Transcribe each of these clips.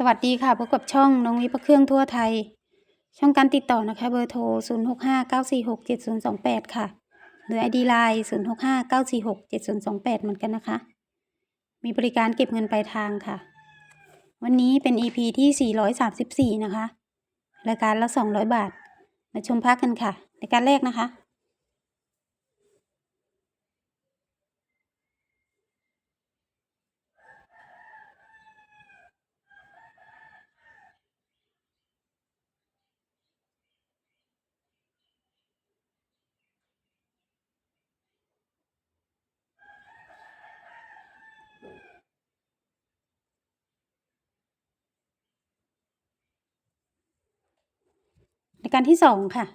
สวัสดีค่ะพบกับช่องน้องวิพระเครื่องทั่วไทย ช่องการติดต่อนะคะ เบอร์โทร 0659467028 ค่ะ หรือ ID Line 0659467028 เหมือนกันนะคะ มีบริการเก็บเงินปลายทางค่ะ วันนี้เป็น EP ที่ 434 นะคะ รายการละ 200 บาท มาชมพักกันค่ะ รายการแรกนะคะ รายการที่สองค่ะ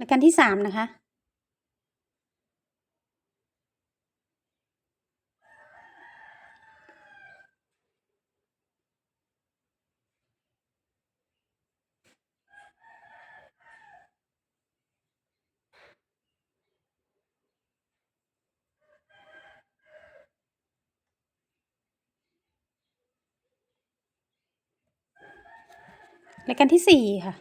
รายการที่สามนะคะ รายการที่สี่ค่ะ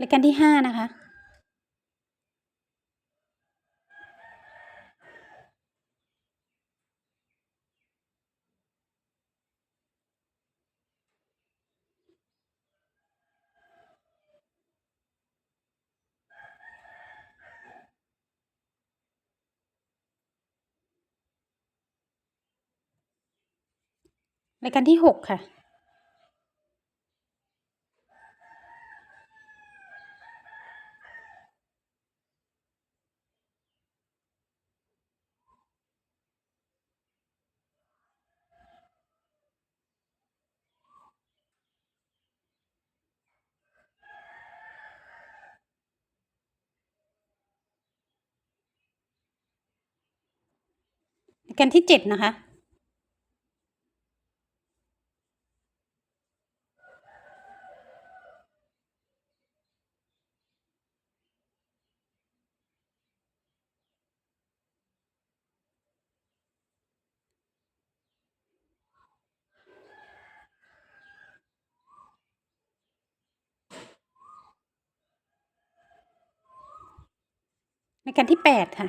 รายการที่ห้านะคะ รายการที่หกค่ะ รายการที่เจ็ดนะคะ ในการที่แปดค่ะ